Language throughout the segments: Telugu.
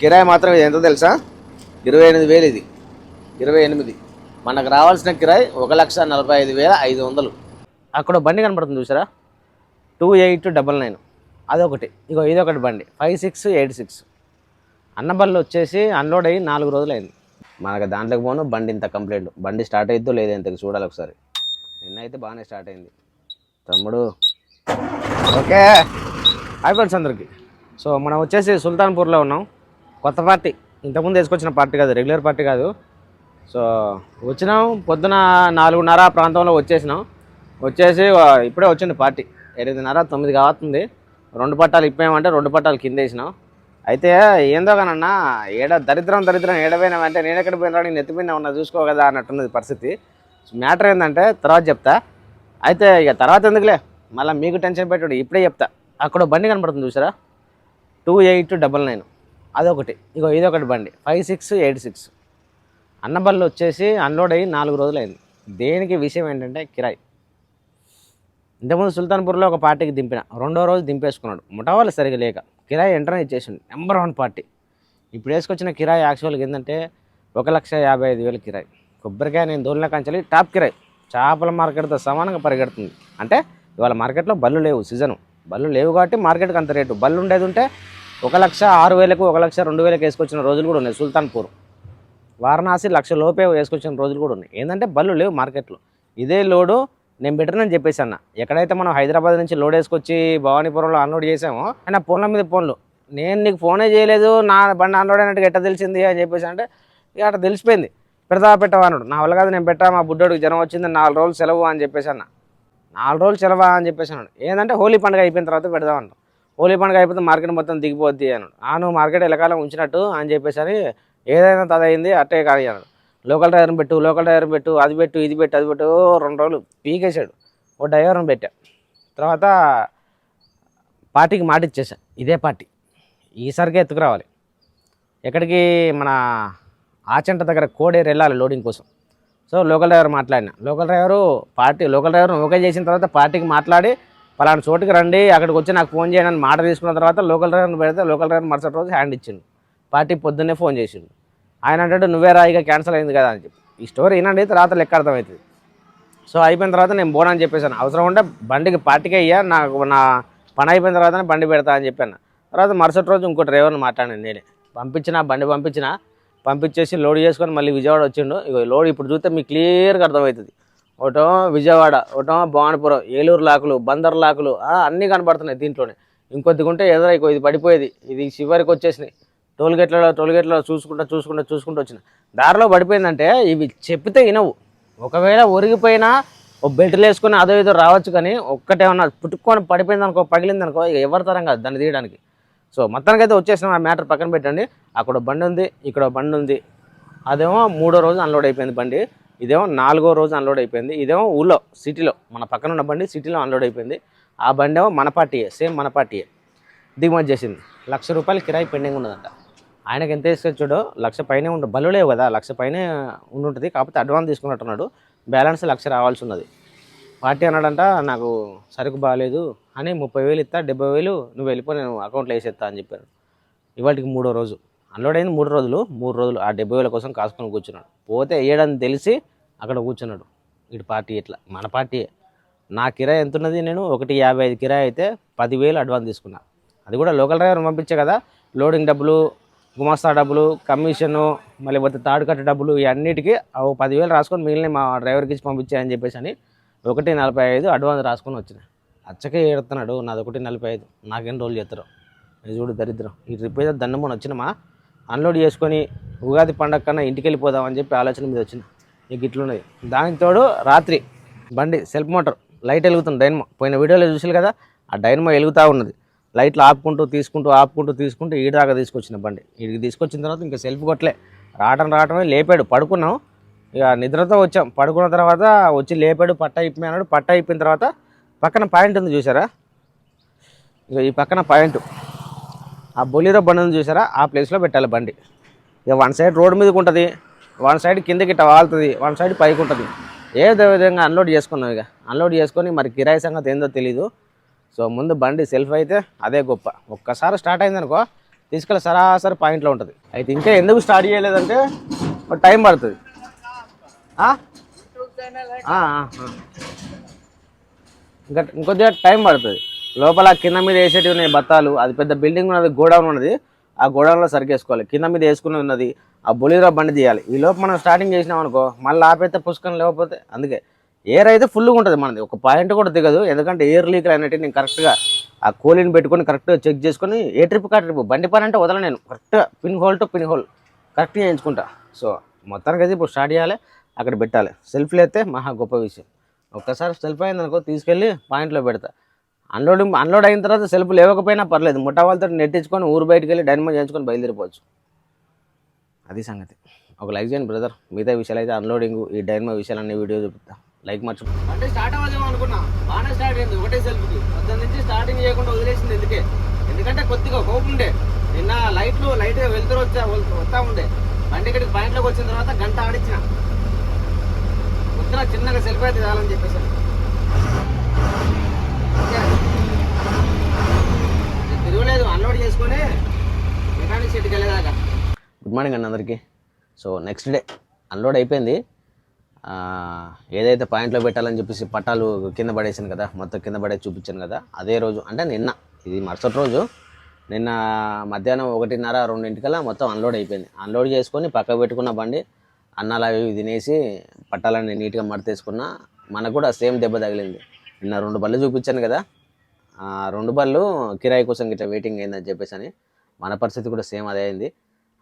కిరాయి మాత్రం ఇది ఎంత తెలుసా? ఇరవై ఎనిమిది వేలు ఇది. ఇరవై ఎనిమిది. మనకు రావాల్సిన కిరాయి ఒక లక్ష నలభై ఐదు వేల ఐదు వందలు. అక్కడ బండి కనపడుతుంది చూసారా? Two eight double nine. అదొకటి. ఇగో ఇదొకటి బండి. Five six eight six. అన్నబల్లి వచ్చేసి అన్లోడ్ అయ్యి నాలుగు రోజులు అయింది మనకు దాంట్లోకి పోను బండి ఇంత కంప్లైంట్ బండి స్టార్ట్ అయిద్దో లేదో ఇంతకు చూడాలి ఒకసారి. నిన్న అయితే బాగానే స్టార్ట్ అయింది. తమ్ముడు. ఓకే. అయిపోయింది అందరికి సో మనం వచ్చేసి సుల్తాన్పూర్లో ఉన్నాం. కొత్త పార్టీ. ఇంతకుముందు వేసుకొచ్చిన పార్టీ కాదు రెగ్యులర్ పార్టీ కాదు. సో వచ్చినాం పొద్దున నాలుగున్నర ప్రాంతంలో వచ్చేసినాం. వచ్చేసి ఇప్పుడే వచ్చింది పార్టీ. ఎనిమిదిన్నర తొమ్మిది కావస్తుంది రెండు పట్టాలు ఇప్పేమంటే రెండు పట్టాలు కింద వేసినాం. అయితే ఏందో కానన్నా ఏడ దరిద్రం దరిద్రం ఏడపోయినామంటే నేను ఎక్కడ పోయినా నేను ఎత్తిపోయినా ఉన్నా చూసుకో కదా అన్నట్టున్నది పరిస్థితి. మ్యాటర్ ఏంటంటే తర్వాత చెప్తా. అయితే ఇక తర్వాత ఎందుకులే? మళ్ళీ మీకు టెన్షన్ పెట్టాడు ఇప్పుడే చెప్తా. అక్కడ బండి కనపడుతుంది చూసారా? Two eight double nine. అదొకటి. ఇగో ఇదొకటి బండి. Five six eight six. అన్నబల్లి వచ్చేసి అన్లోడ్ అయ్యి నాలుగు రోజులు అయింది దేనికి విషయం ఏంటంటే కిరాయి. ఇంతకుముందు సుల్తాన్పూర్లో ఒక పార్టీకి దింపిన. రెండో రోజు దింపేసుకున్నాడు. ముఠావాళ్ళు సరిగా లేక కిరాయి ఎంటర్ ఇచ్చేసిండు. Number one party. ఇప్పుడు వేసుకొచ్చిన కిరాయి యాక్చువల్గా ఏంటంటే ఒక లక్ష యాభై ఐదు వేల కిరాయి. కొబ్బరికాయ నేను దోలిన కంచెలి టాప్ కిరాయి. చేపల మార్కెట్తో సమానంగా పరిగెడుతుంది. అంటే ఇవాళ మార్కెట్లో బళ్ళు లేవు సీజను. బళ్ళు లేవు కాబట్టి మార్కెట్కి అంత రేటు. బళ్ళు ఉండేది ఉంటే ఒక లక్ష ఆరు వేలకు ఒక లక్ష రెండు వేలకు వేసుకొచ్చిన రోజులు కూడా ఉన్నాయి. సుల్తాన్పూర్ వారణాసి లక్ష లోపే వేసుకొచ్చిన రోజులు కూడా ఉన్నాయి. ఏంటంటే బళ్ళు లేవు మార్కెట్లో. ఇదే లోడు నేను బెటర్నని చెప్పేసి అన్న. ఎక్కడైతే మనం హైదరాబాద్ నుంచి లోడ్ వేసుకొచ్చి భవానీపురంలో అన్లోడ్ చేసామో ఆయన ఫోన్ల మీద ఫోన్లు. నేను నీకు ఫోనే చేయలేదు నా బండి అన్లోడ్ అయినట్టు ఎట్ట తెలిసింది అని చెప్పేసి అంటే ఇక అట్లా తెలిసిపోయింది. పెడతా పెట్టవా నా వల్ల కాదు నేను పెట్టా మా బుడ్డోడికి జ్వరం వచ్చింది నాలుగు రోజులు సెలవు అని చెప్పేసి అన్న. నాలుగు రోజులు సెలవు అని చెప్పేసి అన్నాడు. ఏంటంటే హోలీ పండుగ అయిపోయిన తర్వాత పెడదామన్నాడు హోలీ పండుగ అయిపోతే మార్కెట్ మొత్తం దిగిపోద్ది అన్నాడు. ఆ నువ్వు మార్కెట్ ఎలకాలం ఉంచినట్టు అని చెప్పేసి ఏదైనా తదయింది అట్టే కానీ అన్నాడు. లోకల్ డ్రైవర్ని పెట్టు లోకల్ డ్రైవర్ని పెట్టు అది పెట్టు ఇది పెట్టు అది పెట్టు రెండు రోజులు పీకేశాడు. ఓ డ్రైవర్ని పెట్టా. తర్వాత పార్టీకి మాట ఇచ్చేసా. ఇదే పార్టీ ఈసారికే ఎత్తుకురావాలి ఎక్కడికి మన ఆచంట దగ్గర కోడేరు వెళ్ళాలి లోడింగ్ కోసం. సో లోకల్ డ్రైవర్ మాట్లాడిన. Local driver party local driver okay చేసిన తర్వాత పార్టీకి మాట్లాడి పలానా చోటుకి రండి అక్కడికి వచ్చి నాకు ఫోన్ చేయండి అని మాట తీసుకున్న తర్వాత లోకల్ డ్రైవర్ని పెడితే లోకల్ డ్రైవర్ మరుసటి రోజు హ్యాండ్ ఇచ్చిండు. పార్టీ పొద్దున్నే ఫోన్ చేసిండు. ఆయన అంటాడు నువ్వే రా ఇక క్యాన్సిల్ అయింది కదా అని చెప్పి. ఈ స్టోరీ వినండి తర్వాత లెక్క అర్థమవుతుంది. సో అయిపోయిన తర్వాత నేను బోనని చెప్పేసాను అవసరం ఉంటే బండికి పార్టీకే అయ్యా నాకు నా పని అయిపోయిన తర్వాతనే బండి పెడతా అని చెప్పాను. తర్వాత మరుసటి రోజు ఇంకో డ్రైవర్ని మాట్లాడాను నేనే. పంపించిన బండి పంపించిన పంపించేసి లోడ్ చేసుకొని మళ్ళీ విజయవాడ వచ్చిండు. ఇక లోడ్ ఇప్పుడు చూస్తే మీకు క్లియర్గా అర్థమవుతుంది. ఒకటో విజయవాడ ఒకటో భవానపురం ఏలూరు లాకులు బందర్ లాకులు అన్నీ కనబడుతున్నాయి దీంట్లోనే. ఇంకొద్దిగా ఉంటే ఎదురు ఇది పడిపోయేది. ఇది చివరికి వచ్చేసినాయి. టోల్గేట్లలో టోల్గేట్లలో చూసుకుంటా చూసుకుంటా చూసుకుంటూ వచ్చిన. దారిలో పడిపోయిందంటే ఇవి చెప్తే వినవు. ఒకవేళ ఒరిగిపోయినా ఓ బెల్ట్లు వేసుకొని అదో ఏదో రావచ్చు కానీ ఒక్కటేమన్నా పుట్టుకొని పడిపోయింది అనుకో పగిలింది అనుకో ఇక ఎవరి తరం కాదు దాన్ని తీయడానికి. సో మొత్తానికి అయితే వచ్చేసినాం ఆ మ్యాటర్ పక్కన పెట్టండి. అక్కడ బండి ఉంది ఇక్కడ బండి ఉంది. అదేమో మూడో రోజు అన్లోడ్ అయిపోయింది బండి. ఇదేమో నాలుగో రోజు అన్లోడ్ అయిపోయింది. ఇదేమో ఊళ్ళో సిటీలో మన పక్కన ఉన్న బండి సిటీలో అన్లోడ్ అయిపోయింది. ఆ బండి ఏమో మన పార్టీయే సేమ్ మన పార్టీయే దిగుమతి చేసింది. లక్ష రూపాయలు కిరాయి పెండింగ్ ఉన్నదంట. ఆయనకి ఎంత తీసుకొచ్చాడో లక్ష పైనే ఉంటుంది బలు లేవు కదా లక్ష పైనే ఉండుంటుంది. కాకపోతే అడ్వాన్స్ తీసుకున్నట్టున్నాడు. బ్యాలెన్స్ లక్ష రావాల్సి ఉన్నది పార్టీ అన్నాడంట నాకు సరుకు బాగాలేదు అని ముప్పై వేలు ఇస్తా డెబ్బై వేలు నువ్వు వెళ్ళిపో నేను అకౌంట్లో వేసేస్తా అని చెప్పాను ఇవాటికి మూడో రోజు. అన్లోడ్ అయింది మూడు రోజులు మూడు రోజులు ఆ డెబ్బై వేల కోసం కాసుకొని కూర్చున్నాడు. పోతే వేయడని తెలిసి అక్కడ కూర్చున్నాడు. ఇటు పార్టీ ఇట్లా మన పార్టీ. నా కిరాయి ఎంత ఉన్నది నేను? ఒకటి యాభై ఐదు కిరాయి అయితే పదివేలు అడ్వాన్స్ తీసుకున్నా. అది కూడా లోకల్ డ్రైవర్ పంపించే కదా? లోడింగ్ డబ్బులు గుమాస్తా డబ్బులు కమిషను మళ్ళీ పోతే తాడు కట్ట డబ్బులు ఇవన్నిటికీ ఓ పదివేలు రాసుకొని మిగిలిన మా డ్రైవర్కి ఇచ్చి పంపించాయని చెప్పేసి అని ఒకటి నలభై ఐదు అడ్వాన్స్ రాసుకొని వచ్చిన. అచ్చకే ఏడుతున్నాడు నాది ఒకటి నలభై ఐదు. నాకేం రోజులు చేస్తారు ఇది చూడు దరిద్రం. ఈ ట్రిప్ అయితే దండమని వచ్చినమా? అన్లోడ్ చేసుకొని ఉగాది పండగ కన్నా ఇంటికి వెళ్ళిపోదామని చెప్పి ఆలోచన మీద వచ్చింది. ఇక ఇట్లున్నది దానికి తోడు రాత్రి బండి సెల్ఫ్ మోటార్ లైట్ వెలుగుతుంది డైనమో. పోయిన వీడియోలో చూసారు కదా ఆ డైనమో వెలుగుతూ ఉన్నది. లైట్లు ఆపుకుంటూ తీసుకుంటూ ఆపుకుంటూ తీసుకుంటూ ఈడ దాకా తీసుకొచ్చిన బండి. ఇడికి తీసుకొచ్చిన తర్వాత ఇంకా సెల్ఫ్ కొట్టలే. రావటం రావటమే లేపాడు పడుకున్నాం. ఇక నిద్రతో వచ్చాం. పడుకున్న తర్వాత వచ్చి లేపాడు పట్ట ఇప్పి అన్నాడు. పట్ట ఇప్పిన తర్వాత పక్కన పాయింట్ ఉంది చూసారా? ఇక ఈ పక్కన పాయింట్. ఆ బొలీరో బండి చూసారా? ఆ ప్లేస్లో పెట్టాలి బండి. ఇక వన్ సైడ్ రోడ్ మీదకి ఉంటుంది వన్ సైడ్ కిందకి ఇట్లా వాళ్తుంది. వన్ సైడ్ పైకి ఉంటుంది ఏదో విధంగా అన్లోడ్ చేసుకున్నాం ఇక. అన్లోడ్ చేసుకొని మరి కిరాయి సంగతి ఏందో తెలీదు. సో ముందు బండి సెల్ఫ్ అయితే అదే గొప్ప. ఒక్కసారి స్టార్ట్ అయిందనుకో తీసుకెళ్ళి సరాసరి పాయింట్లో ఉంటుంది. అయితే ఇంకా ఎందుకు స్టార్ట్ చేయలేదంటే టైం పడుతుంది. ఇంకా ఇంకొద్దిగా టైం పడుతుంది. లోపల కింద మీద వేసేటివి ఉన్నాయి బత్తాలు. అది పెద్ద బిల్డింగ్ ఉన్నది గోడౌన్ ఉన్నది. ఆ గోడౌన్లో సరికేసుకోవాలి. కింద మీద వేసుకున్నది ఉన్నది. ఆ బొలీరో బండి తీయాలి. ఈ లోపు మనం స్టార్టింగ్ చేసినాం అనుకో మళ్ళీ ఆపేస్తే పుష్కం లేకపోతే అందుకే. ఎయిర్ అయితే ఫుల్గా ఉంటుంది మనది. ఒక పాయింట్ కూడా దిగదు. ఎందుకంటే ఎయిర్ లీక్ అనేటివి నేను కరెక్ట్గా ఆ కూలీని పెట్టుకొని కరెక్ట్గా చెక్ చేసుకొని ఏ ట్రిప్ కా ట్రిప్ బండి పని అంటే వదల నేను. కరెక్ట్గా pin hole to pin hole కరెక్ట్గా చేయించుకుంటా. సో మొత్తానికి అయితే ఇప్పుడు స్టార్ట్ చేయాలి. అక్కడ పెట్టాలి. సెల్ఫ్లు అయితే మహా గొప్ప విషయం. ఒక్కసారి సెల్ఫ్ అయిందనుకో తీసుకెళ్ళి పాయింట్లో పెడతా. అన్లోడింగ్ అన్లోడ్ అయిన తర్వాత సెల్ఫ్ లేవకపోయినా పర్లేదు. ముఠా వాళ్ళతో నెట్టించుకొని ఊరు బయటకు వెళ్ళి డైనమో చేయించుకొని బయలుదేరిపోవచ్చు. అది సంగతి. ఒక లైక్ చేయండి బ్రదర్. మిగతా విషయాలు అయితే అన్లోడింగ్ ఈ డైనమో విషయాలన్నీ వీడియో చూపిస్తా. లైక్ మర్చి అంటే స్టార్ట్ అవ్వదేమో అనుకున్నా. బాగానే స్టార్ట్ అయింది ఒకటే సెల్ఫ్కి. పొద్దున్న నుంచి స్టార్టింగ్ చేయకుండా వదిలేసింది ఎందుకే? ఎందుకంటే కొద్దిగా కోపం ఉండే. నిన్న లైట్లు లైట్ వెళ్తురు వచ్చా వస్తా ఉండే. బండి ఇక్కడికి పాయింట్లోకి వచ్చిన తర్వాత గంట ఆడిచ్చిన. పొద్దున చిన్నగా సెల్ఫ్ అయితే చాలని చెప్పేసి నేను తిరగలేదు అన్లోడ్ చేసుకొని మెకానిక్ వెళ్ళేదాకా. గుడ్ మార్నింగ్ అండి అందరికీ. సో నెక్స్ట్ డే అన్లోడ్ అయిపోయింది. ఏదైతే పాయింట్లో పెట్టాలని చెప్పేసి పట్టాలు కింద పడేసాను కదా మొత్తం కింద పడే చూపించాను కదా అదే రోజు అంటే నిన్న ఇది మరుసటి రోజు నిన్న మధ్యాహ్నం ఒకటిన్నర రెండింటికల్లా మొత్తం అన్లోడ్ అయిపోయింది. అన్లోడ్ చేసుకొని పక్కకు పెట్టుకున్న బండి అన్నాలు అవి తినేసి పట్టాలన్నీ నీట్గా మడతేసుకున్న మనకు కూడా సేమ్ దెబ్బ తగిలింది. నిన్న రెండు బళ్ళు చూపించాను కదా రెండు బళ్ళు కిరాయి కోసం ఇట్లా వెయిటింగ్ అయిందని చెప్పేసి అని మన పరిస్థితి కూడా సేమ్ అదే అయింది.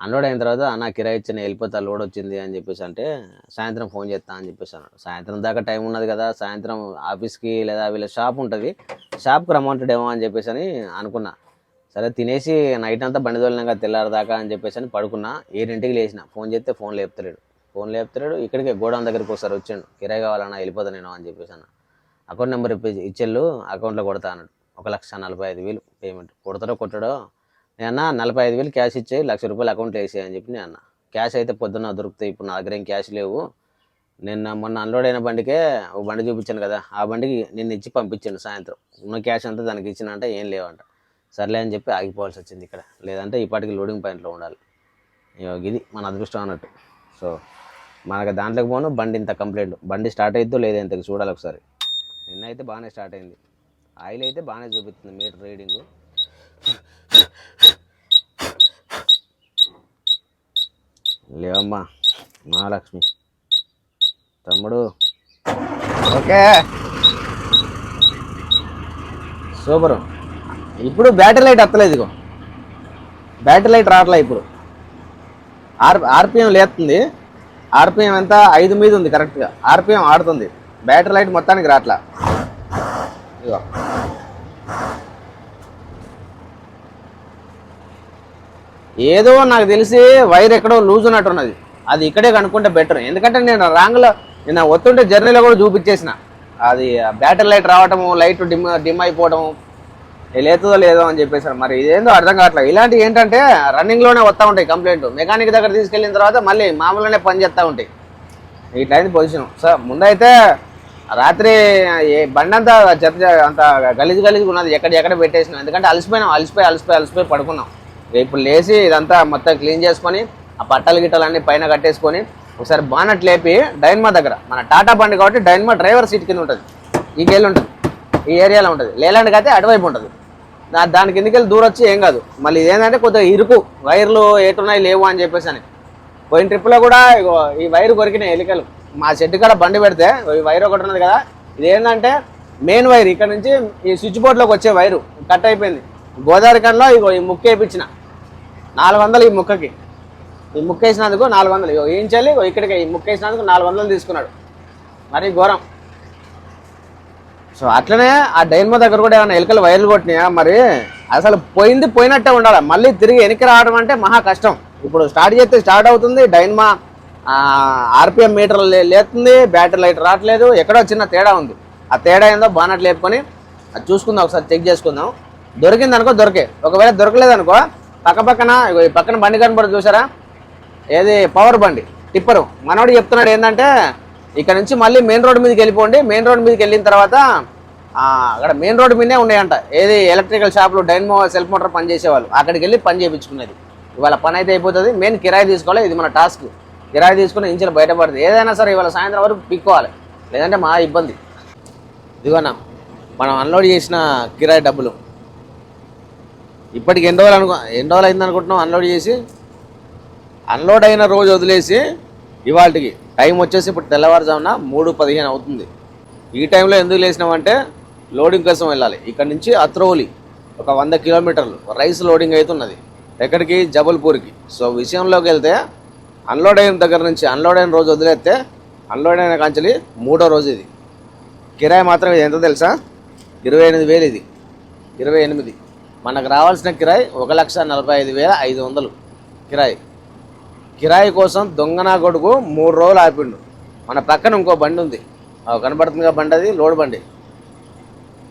అన్లోడ్ అయిన తర్వాత అన్న కిరాయి ఇచ్చిన వెళ్ళిపోతా లోడ్ వచ్చింది అని చెప్పేసి అంటే సాయంత్రం ఫోన్ చేస్తా అని చెప్పేసి అన్నాడు. సాయంత్రం దాకా టైం ఉన్నది కదా సాయంత్రం ఆఫీస్కి లేదా వీళ్ళ షాప్ ఉంటుంది. షాప్కి రమ్మంటాడేమో అని చెప్పేసి అని అనుకున్నా. సరే తినేసి నైట్ అంతా బండి తోలినాక తెల్లారదాకా అని చెప్పేసి అని పడుకున్నా. ఏడింటికి లేచిన. ఫోన్ చేస్తే ఫోన్ లేపుతలేడు. ఫోన్ లేపుతలేడు. ఇక్కడికే గోడౌన్ దగ్గరికి ఒకసారి వచ్చాడు. కిరాయి కావాలన్నా వెళ్ళిపోతా నేను అని చెప్పేసి అన్న. అకౌంట్ నెంబర్ ఇప్పి ఇచ్చేళ్ళు అకౌంట్లో కొడతా అన్నాడు. ఒక లక్ష నలభై ఐదు వేలు పేమెంట్ కొడతాడో కొట్టడో నేను అన్న నలభై ఐదు వేలు క్యాష్ ఇచ్చేయి లక్ష రూపాయలు అకౌంట్లో వేసేయని చెప్పి నేను అన్న. క్యాష్ అయితే పొద్దున్న దొరుకుతాయి. ఇప్పుడు నా దగ్గర ఏం క్యాష్ లేవు. నిన్న మొన్న అన్లోడ్ అయిన బండికే ఓ బండి చూపించాను కదా ఆ బండికి నిన్న ఇచ్చి పంపించాను సాయంత్రం. ఉన్న క్యాష్ అంతా దానికి ఇచ్చిన అంటే ఏం లేవంట. సర్లే అని చెప్పి ఆగిపోవాల్సి వచ్చింది ఇక్కడ. లేదంటే ఇప్పటికి లోడింగ్ పాయింట్లో ఉండాలి. ఇది మన అదృష్టం అన్నట్టు. సో మనకు దాంట్లోకి పోను బండి ఇంత కంప్లైంట్ బండి స్టార్ట్ అయిద్దో లేదో ఇంతకు చూడాలి ఒకసారి. నిన్న అయితే బాగానే స్టార్ట్ అయింది. ఆయిల్ అయితే బాగానే చూపిస్తుంది మీటర్ రీడింగ్. లేవమ్మా మహాలక్ష్మి. తమ్ముడు. ఓకే. సూపర్. ఇప్పుడు బ్యాటరీ లైట్ వస్తలేదు ఇగో బ్యాటరీ లైట్ రావట్లే ఇప్పుడు. ఆర్ ఆర్పిఎం లేస్తుంది ఆర్పిఎం ఎంత? ఐదు మీద ఉంది కరెక్ట్గా. ఆర్పిఎం ఆడుతుంది. బ్యాటరీ లైట్ మొత్తానికి రావట్లా. ఇగో ఏదో నాకు తెలిసి వైర్ ఎక్కడో లూజ్ ఉన్నట్టున్నది. అది ఇక్కడే కనుక్కుంటే బెటర్ ఎందుకంటే నేను రాంగ్లో నేను వస్తుంటే జర్నీలో కూడా చూపించేసిన. అది బ్యాటరీ లైట్ రావటము లైట్ డిమ్ డిమ్ అయిపోవటము. లేతుందో లేదో అని చెప్పేసారు మరి ఇదేందో అర్థం కావట్లేదు. ఇలాంటివి ఏంటంటే రన్నింగ్లోనే వస్తూ ఉంటాయి కంప్లైంట్ మెకానిక్ దగ్గర తీసుకెళ్ళిన తర్వాత మళ్ళీ మామూలుగానే పని చేస్తూ ఉంటాయి. ఇట్లయింది పొజిషన్ సార్ ముందైతే రాత్రి ఏ బండి అంతా చెత్త అంత గలీజ్ గలీజ్గా ఉన్నది. ఎక్కడ ఎక్కడ పెట్టేసినాం. ఎందుకంటే అలసిపోయినాం అలసిపోయి అలసిపోయి అలసిపోయి పడుకున్నాం. ఇప్పుడు లేచి ఇదంతా మొత్తం క్లీన్ చేసుకొని ఆ పట్టలు గిట్టలు పైన కట్టేసుకొని ఒకసారి బానట్ లేపి డైన్మా దగ్గర మన టాటా బండి కాబట్టి డైన్మా డ్రైవర్ సీట్ కింద ఉంటుంది. ఈ గేలు ఉంటుంది. ఈ ఏరియాలో ఉంటుంది. లేలాండ్కి అయితే అటువైపు ఉంటుంది. దాని కిందకెళ్ళి దూరం వచ్చి ఏం కాదు. మళ్ళీ ఇదేంటంటే కొద్దిగా ఇరుకు వైర్లు ఏటున్నాయి లేవు అని చెప్పేసి అని. పోయిన ట్రిప్లో కూడా ఇగో ఈ వైర్ కొరికినాయి ఎలికలు. మా షెడ్ కాడ బండి పెడితే ఈ వైర్ ఒకటి ఉన్నది కదా ఇదేంటంటే మెయిన్ వైర్. ఇక్కడ నుంచి ఈ స్విచ్ బోర్డ్లోకి వచ్చే వైరు. కట్ అయిపోయింది. గోదావరి కన్లో ఇగో ఈ ముక్కు వేయించిన నాలుగు వందలు ఈ ముక్కకి. ఈ ముక్క వేసినందుకు నాలుగు వందలు ఇగో వేయించాలి ఇక్కడికి ఈ ముక్క వేసినందుకు నాలుగు వందలు తీసుకున్నాడు. మరీ ఘోరం. సో అట్లనే ఆ డైన్మో దగ్గర కూడా ఏమైనా ఎలుకలు వైర్లు కొట్టినాయా? మరి అసలు పోయింది పోయినట్టే ఉండాలి. మళ్ళీ తిరిగి వెనక్కి రావడం అంటే మహా కష్టం. ఇప్పుడు స్టార్ట్ చేస్తే స్టార్ట్ అవుతుంది. డైన్మా ఆర్పిఎం మీటర్ లేతుంది బ్యాటరీ లైట్ రావట్లేదు. ఎక్కడో చిన్న తేడా ఉంది. ఆ తేడా ఏందో బానట్ లేపుకొని అది చూసుకుందాం. ఒకసారి చెక్ చేసుకుందాం. దొరికిందనుకో దొరికే. ఒకవేళ దొరకలేదు అనుకో పక్క పక్కన పక్కన బండి కనబడి చూసారా? ఏది పవర్ బండి టిప్పరు. మనోడు చెప్తున్నాడు ఏంటంటే ఇక్కడ నుంచి మళ్ళీ మెయిన్ రోడ్ మీదకి వెళ్ళిపోండి. మెయిన్ రోడ్ మీదకి వెళ్ళిన తర్వాత అక్కడ మెయిన్ రోడ్డు మీదే ఉన్నాయంట. ఏది ఎలక్ట్రికల్ షాప్లు డైన్మో సెల్ఫ్ మోటార్ పని చేసేవాళ్ళు. అక్కడికి వెళ్ళి పని చేయించుకునేది. ఇవాళ పని అయితే అయిపోతుంది. మెయిన్ కిరాయి తీసుకోవాలి. ఇది మన టాస్క్ కిరాయి తీసుకుని ఇంచులు బయటపడుతుంది ఏదైనా సరే ఇవాళ సాయంత్రం వరకు పిక్కోవాలి. లేదంటే మా ఇబ్బంది. ఇదిగోనా మనం అన్లోడ్ చేసిన కిరాయి డబ్బులు. ఇప్పటికి ఎన్ని రోజులు అనుకో ఎన్ని రోజులు అయింది అనుకుంటున్నాం అన్లోడ్ చేసి? అన్లోడ్ అయిన రోజు వదిలేసి ఇవాళకి టైం వచ్చేసి ఇప్పుడు తెల్లవారుజామున మూడు పదిహేను అవుతుంది. ఈ టైంలో ఎందుకు లేసినామంటే లోడింగ్ కోసం వెళ్ళాలి. ఇక్కడ నుంచి అత్రోలి ఒక వంద కిలోమీటర్లు. రైస్ లోడింగ్ అవుతున్నది. ఎక్కడికి? జబల్పూర్కి. సో విషయంలోకి వెళ్తే అన్లోడ్ అయిన దగ్గర నుంచి అన్లోడ్ అయిన రోజు వదిలేస్తే అన్లోడ్ అయిన కాంచెలి మూడో రోజు ఇది. కిరాయి మాత్రం ఇది ఎంత తెలుసా? ఇరవై ఎనిమిది వేలు ఇది. ఇరవై ఎనిమిది. మనకు రావాల్సిన కిరాయి ఒక లక్ష నలభై ఐదు వేల ఐదు వందలు. కిరాయి. కిరాయి కోసం దొంగనా కొడుకు మూడు రోజులు ఆపిండు. మన పక్కన ఇంకో బండి ఉంది. ఆ కనబడుతుందిగా బండి అది లోడ్ బండి.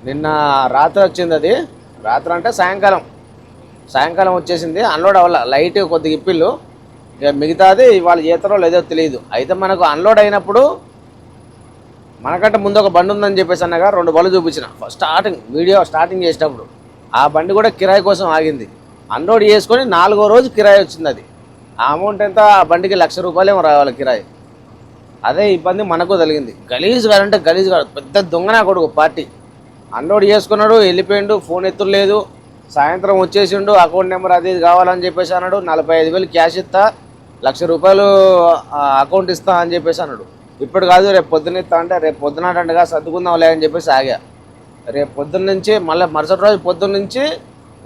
నిన్న రాత్రి వచ్చింది అది. రాత్రి అంటే సాయంకాలం. సాయంకాలం వచ్చేసింది. అన్లోడ్ అవ్వాల. లైట్ కొద్దిగా ఇప్పిళ్ళు. ఇక మిగతాది ఇవాళ చేస్తారో లేదో తెలియదు. అయితే మనకు అన్లోడ్ అయినప్పుడు మనకంటే ముందు ఒక బండి ఉందని చెప్పేసి అన్నగా రెండు బళ్ళు చూపించిన. ఫస్ట్ స్టార్టింగ్ వీడియో స్టార్టింగ్ చేసేటప్పుడు. ఆ బండి కూడా కిరాయి కోసం ఆగింది. అన్లోడ్ చేసుకొని నాలుగో రోజు కిరాయి వచ్చింది అది. ఆ అమౌంట్ ఎంత? ఆ బండికి లక్ష రూపాయలేమో రావాలి కిరాయి. అదే ఇబ్బంది మనకు తగిలింది. గలీజ్ కాదంటే గలీజ్ కాదు పెద్ద దొంగనా కొడుకు పార్టీ. అన్లోడ్ చేసుకున్నాడు వెళ్ళిపోయిండు ఫోన్ ఎత్తులేదు సాయంత్రం వచ్చేసిండు అకౌంట్ నెంబర్ అది ఇది కావాలని చెప్పేసి అన్నాడు. నలభై ఐదు వేలు క్యాష్ ఇస్తా లక్ష రూపాయలు అకౌంట్ ఇస్తా అని చెప్పేసి అన్నాడు. ఇప్పుడు కాదు రేపు పొద్దున ఇస్తా అంటే రేపు పొద్దున అంటే సర్దుకుందాంలే అని చెప్పేసి ఆగా. రేపు పొద్దున్న నుంచి మళ్ళీ మరుసటి రోజు పొద్దున్న నుంచి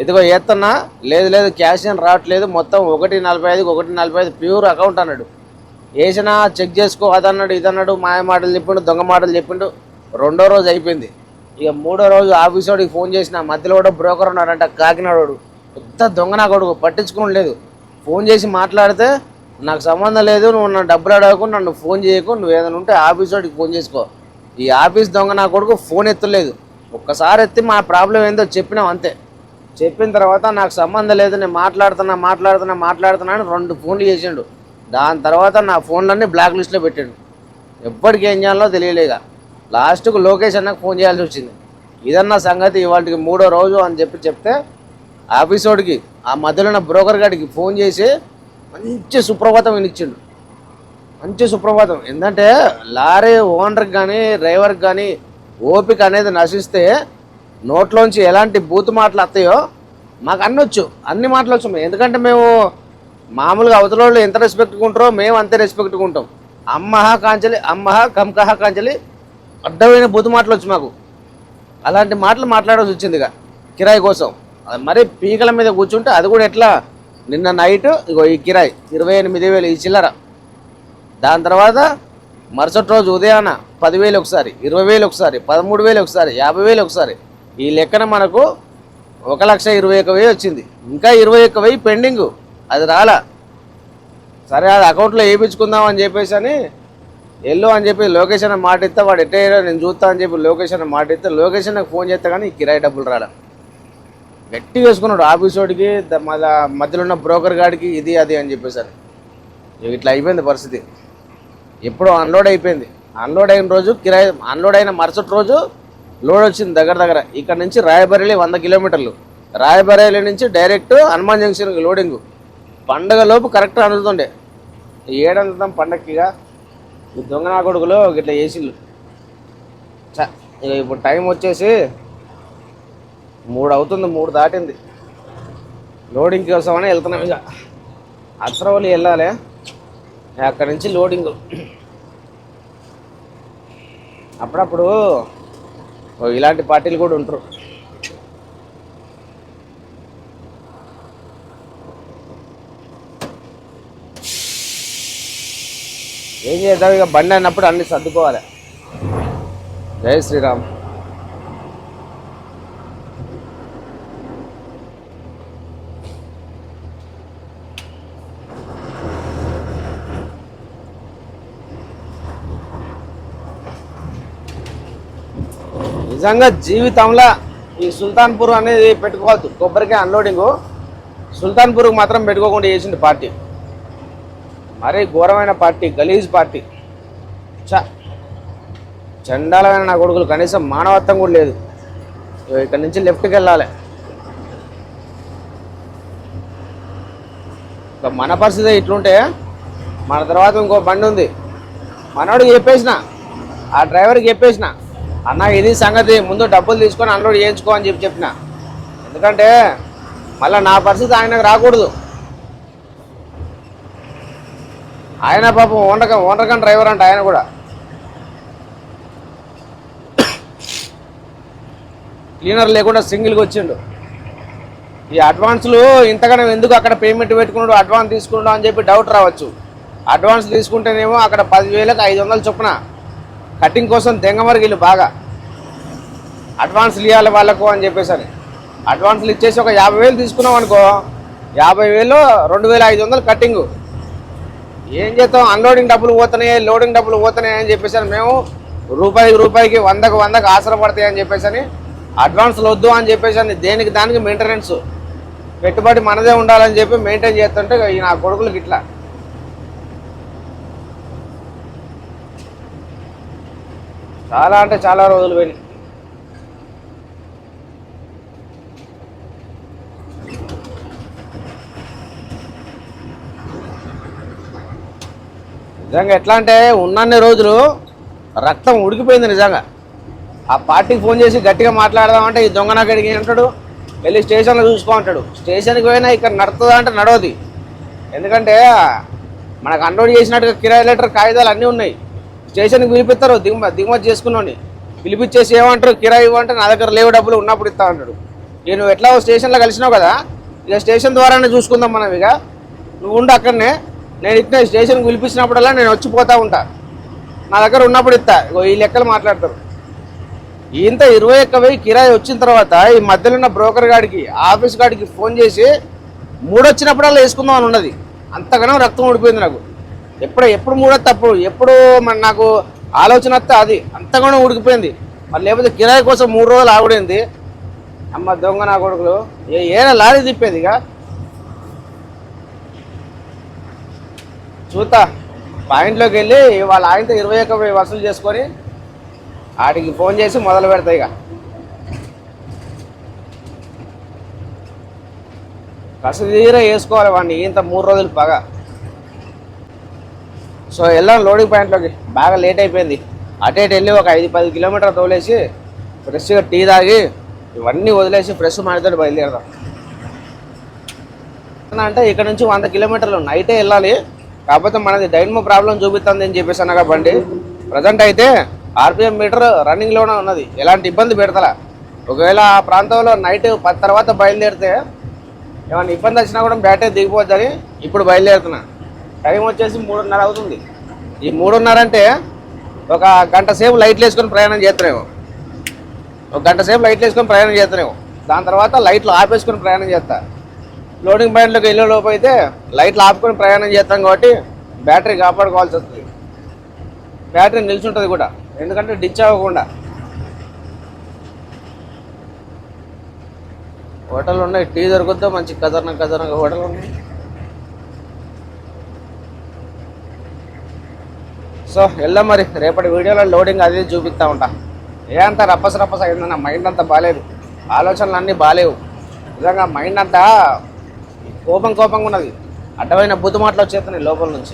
ఇదిగో ఎత్తనా లేదు లేదు క్యాష్ అని రావట్లేదు మొత్తం ఒకటి నలభై ఐదుకి ఒకటి నలభై ఐదు ప్యూర్ అకౌంట్ అన్నాడు. వేసినా చెక్ చేసుకో అదన్నాడు ఇదన్నాడు మాయ మాటలు చెప్పిండు దొంగ మాటలు చెప్పిండు రెండో రోజు అయిపోయింది. ఇక మూడో రోజు ఆఫీస్ వాడికి ఫోన్ చేసిన మధ్యలో కూడా బ్రోకర్ ఉన్నాడంట కాకినాడోడు. పెద్ద దొంగ నా కొడుకు పట్టించుకోవడం లేదు. ఫోన్ చేసి మాట్లాడితే నాకు సంబంధం లేదు నువ్వు నన్ను డబ్బులు అడగకు నన్ను ఫోన్ చేయకు నువ్వు ఏదైనా ఉంటే ఆఫీస్ వాడికి ఫోన్ చేసుకో. ఈ ఆఫీస్ దొంగ నా కొడుకు ఫోన్ ఎత్తలేదు. ఒక్కసారి ఎత్తి మా ప్రాబ్లం ఏందో చెప్పినాం అంతే. చెప్పిన తర్వాత నాకు సంబంధం లేదు నేను మాట్లాడుతున్నా మాట్లాడుతున్నా మాట్లాడుతున్నా అని రెండు ఫోన్లు చేసిండు. దాని తర్వాత నా ఫోన్లన్నీ బ్లాక్ లిస్ట్లో పెట్టాడు. ఎప్పటికి ఏం చేయాలో తెలియలేక లాస్ట్కు లోకేష్ అన్నకు ఫోన్ చేయాల్సి వచ్చింది. ఇదన్న సంగతి ఇవాళకి మూడో రోజు అని చెప్పి చెప్తే ఆఫీసోడికి ఆ మధ్యలో ఉన్న బ్రోకర్ గారికి ఫోన్ చేసి మంచి సుప్రభాతం వినిచ్చిండు. మంచి సుప్రభాతం. ఏంటంటే లారీ ఓనర్కి కానీ డ్రైవర్కి కానీ ఓపిక అనేది నశిస్తే నోట్లోంచి ఎలాంటి బూతు మాటలు వస్తాయో మాకు అన్నొచ్చు అన్ని మాటలు వచ్చు. ఎందుకంటే మేము మామూలుగా అవతల వాళ్ళు ఎంత రెస్పెక్ట్గా ఉంటారో మేము అంతే రెస్పెక్ట్గా ఉంటాం అమ్మహ కాంచలి అమ్మహ కంకహ కాంచలి అడ్డమైన బూతు మాటలు వచ్చు మాకు. అలాంటి మాటలు మాట్లాడాల్సి వచ్చింది ఇక కిరాయి కోసం. మరి పీకల మీద కూర్చుంటే అది కూడా ఎట్లా? నిన్న నైట్ ఇగో ఈ కిరాయి ఇరవై ఎనిమిది వేలు ఈ చిల్లర. దాని తర్వాత మరుసటి రోజు ఉదయాన పదివేలు ఒకసారి ఇరవై వేలు ఒకసారి పదమూడు వేలు ఒకసారి యాభై వేలు ఒకసారి. ఈ లెక్కన మనకు ఒక లక్ష ఇరవై ఒక్క వెయ్యి వచ్చింది. ఇంకా ఇరవై ఒక్క వెయ్యి పెండింగ్. అది రాలా. సరే అది అకౌంట్లో వేయించుకుందాం అని చెప్పేసి అని ఎల్లు అని చెప్పి లొకేషన్ మాట ఇస్తే వాడు ఎట్టయ్యారో నేను చూస్తా అని చెప్పి లొకేషన్ మాట ఇస్తే లొకేషన్ నాకు ఫోన్ చేస్తే కానీ ఈ కిరాయి డబ్బులు రాలా. గట్టి వేసుకున్నాడు ఆఫీస్ వాడికి మళ్ళా మధ్యలో ఉన్న బ్రోకర్ గాడికి ఇది అది అని చెప్పేసారు ఇట్లా అయిపోయింది పరిస్థితి. ఎప్పుడో అన్లోడ్ అయిపోయింది. అన్లోడ్ అయిన రోజు కిరాయి అన్లోడ్ అయిన మరుసటి రోజు లోడ్ వచ్చింది దగ్గర దగ్గర. ఇక్కడ నుంచి రాయబరేలి వంద కిలోమీటర్లు. రాయబరేలి నుంచి డైరెక్ట్ హనుమాన్ జంక్షన్కి లోడింగ్. పండగ లోపు కరెక్ట్ అందుతుండే ఏడందుతాం పండక్కిగా ఈ దొంగ నా కొడుకులు ఇట్లా ఏసీలు చ ఇప్పుడు టైం వచ్చేసి మూడు అవుతుంది మూడు దాటింది. లోడింగ్ కోసమని వెళ్తున్నాం ఇక అత్రవల్లి వెళ్ళాలి. అక్కడి నుంచి లోడింగ్. అప్పుడప్పుడు ఓ ఇలాంటి పార్టీలు కూడా ఉంటారు. ఏం చేద్దాం? ఇక బండి అన్నప్పుడు అన్ని సర్దుకోవాలి. జై శ్రీరామ్. నిజంగా జీవితంలో ఈ సుల్తాన్పూర్ అనేది పెట్టుకోవద్దు. కొబ్బరికాయ అన్లోడింగ్ సుల్తాన్పూర్కి మాత్రం పెట్టుకోకుండా చేసింది పార్టీ. మరీ ఘోరమైన పార్టీ గలీజ్ పార్టీ. చ చండాలమైన నా కొడుకులు కనీసం మానవత్వం కూడా లేదు. ఇక్కడ నుంచి లెఫ్ట్కి వెళ్ళాలి. ఇక మన పరిస్థితి ఇట్లుంటే మన తర్వాత ఇంకో బండి ఉంది. మనోడికి చెప్పేసిన ఆ డ్రైవర్కి చెప్పేసిన అన్న ఇది సంగతి. ముందు డబ్బులు తీసుకొని అన్లోడ్ చేయించుకో అని చెప్పి చెప్పిన. ఎందుకంటే మళ్ళీ నా పరిస్థితి ఆయనకు రాకూడదు. ఆయన పాపం వండకం వండకం డ్రైవర్ అంట ఆయన కూడా. క్లీనర్ లేకుండా సింగిల్గా వచ్చిండు. ఈ అడ్వాన్స్లు ఇంతకనే ఎందుకు అక్కడ పేమెంట్ పెట్టుకున్నాడు అడ్వాన్స్ తీసుకున్నాడు అని చెప్పి డౌట్ రావచ్చు. అడ్వాన్స్ తీసుకుంటేనేమో అక్కడ పదివేలకు ఐదు వందలు చొప్పున కటింగ్ కోసం దెంగమరిగిలు బాగా. అడ్వాన్స్లు ఇవ్వాలి వాళ్ళకు అని చెప్పేసి అని అడ్వాన్స్లు ఇచ్చేసి ఒక యాభై వేలు తీసుకున్నాం అనుకో యాభై వేలు రెండు వేల ఐదు వందలు కట్టింగు ఏం చేస్తాం? అన్లోడింగ్ డబ్బులు పోతున్నాయి లోడింగ్ డబ్బులు పోతున్నాయి అని చెప్పేసి మేము రూపాయికి రూపాయికి వందకు వందకు ఆసరపడతాయి అని చెప్పేసి అడ్వాన్స్లు వద్దు అని చెప్పేసి దేనికి దానికి మెయింటెనెన్స్ పెట్టుబడి మనదే ఉండాలని చెప్పి మెయింటైన్ చేస్తుంటే ఈ నా కొడుకులకి ఇట్లా. చాలా అంటే చాలా రోజులు పోయినాయి. నిజంగా ఎట్లా అంటే ఉన్నన్ని రోజులు రక్తం ఉడికిపోయింది నిజంగా. ఆ పార్టీకి ఫోన్ చేసి గట్టిగా మాట్లాడదామంటే ఈ దొంగ నాకు అడిగి అంటాడు వెళ్ళి స్టేషన్లో చూసుకో అంటాడు. స్టేషన్కి పోయినా ఇక్కడ నడుతుందా అంటే నడవది. ఎందుకంటే మనకు అన్లోడ్ చేసినట్టుగా కిరాయి లెటర్ కాగితాలు అన్నీ ఉన్నాయి. స్టేషన్కి పిలిపిస్తారు దిగుమ దిగుమతి చేసుకున్నాను పిలిపించేసి ఏమంటారు? కిరాయి ఇవ్వంటే నా దగ్గర లేవు డబ్బులు ఉన్నప్పుడు ఇస్తా అంటాడు నేను ఎట్లా స్టేషన్లో కలిసినావు కదా ఇక స్టేషన్ ద్వారానే చూసుకుందాం మనం ఇక. నువ్వు ఉండు అక్కడనే. నేను ఇట్లా స్టేషన్కి పిలిపించినప్పుడల్లా నేను వచ్చిపోతూ ఉంటా. నా దగ్గర ఉన్నప్పుడు ఇస్తా. ఇగో ఈ లెక్కలు మాట్లాడతారు. ఇంత ఇరవై ఒక్క వెయ్యి కిరాయి వచ్చిన తర్వాత ఈ మధ్యలో ఉన్న బ్రోకర్ గాడికి ఆఫీస్ గాడికి ఫోన్ చేసి మూడు వచ్చినప్పుడల్లా వేసుకుందాం అని ఉన్నది. అంతగానో రక్తం ఊడిపోయింది నాకు. ఎప్పుడు ఎప్పుడు మూడో తప్పుడు ఎప్పుడు మన నాకు ఆలోచన వస్తే అది. అంతగానో ఉడికిపోయింది. మరి లేకపోతే కిరాయి కోసం మూడు రోజులు ఆగుడింది. అమ్మ దొంగ నా కొడుకులు. ఏ ఏనా లారీ తిప్పేది ఇక? చూతా పాయింట్లోకి వెళ్ళి వాళ్ళ ఆయనతో ఇరవై ఒక్క వసూలు చేసుకొని వాటికి ఫోన్ చేసి మొదలు పెడతాయి ఇక. కసదీరా వేసుకోవాలి వాడిని. ఇంత మూడు రోజులు పగ. సో వెళ్ళాం లోడింగ్ పాయింట్లోకి. బాగా లేట్ అయిపోయింది. అటు ఇటు వెళ్ళి ఒక ఐదు పది కిలోమీటర్ తోలేసి ఫ్రెష్గా టీ తాగి ఇవన్నీ వదిలేసి ఫ్రెష్ మాడితో బయలుదేరదాం. అంటే ఇక్కడ నుంచి వంద కిలోమీటర్లు నైటే వెళ్ళాలి. కాకపోతే మనది డైనమో ప్రాబ్లం చూపిస్తుంది అని చెప్పేసి అనగా బండి. ప్రజెంట్ అయితే ఆర్పిఎం మీటర్ రన్నింగ్లోనే ఉన్నది. ఎలాంటి ఇబ్బంది పెడతలా. ఒకవేళ ఆ ప్రాంతంలో నైట్ పది తర్వాత బయలుదేరితే ఏమైనా ఇబ్బంది వచ్చినా కూడా బ్యాటే దిగిపోద్దని ఇప్పుడు బయలుదేరుతున్నా. టైం వచ్చేసి మూడున్నర అవుతుంది. ఈ మూడున్నర అంటే ఒక గంట సేపు లైట్లు వేసుకొని ప్రయాణం చేస్తున్నాము ఒక గంట సేపు లైట్లు వేసుకొని ప్రయాణం చేస్తున్నాము దాని తర్వాత లైట్లు ఆపేసుకొని ప్రయాణం చేస్తా. లోడింగ్ పాయింట్లోకి వెళ్ళే లోపు అయితే లైట్లు ఆపుకొని ప్రయాణం చేస్తాం కాబట్టి బ్యాటరీ కాపాడుకోవాల్సి వస్తుంది. బ్యాటరీ నిల్చుంటుంది కూడా. ఎందుకంటే డిచ్ అవ్వకుండా. హోటల్ ఉన్నాయి. టీ దొరుకుద్దా? మంచి కదర్న కదరణ హోటల్ ఉన్నాయి సో వెళ్దాం మరి. రేపటి వీడియోలో లోడింగ్ అది చూపిస్తా ఉంటా. ఏ అంత రప్పస రప్పస అయిందన్న మైండ్ అంతా బాగాలేదు ఆలోచనలు అన్నీ బాగాలేవు నిజంగా మైండ్ అంతా కోపం కోపంగా ఉన్నది. అడ్డమైన బుద్ధి మాటలు వచ్చేస్తున్నాయి లోపల నుంచి.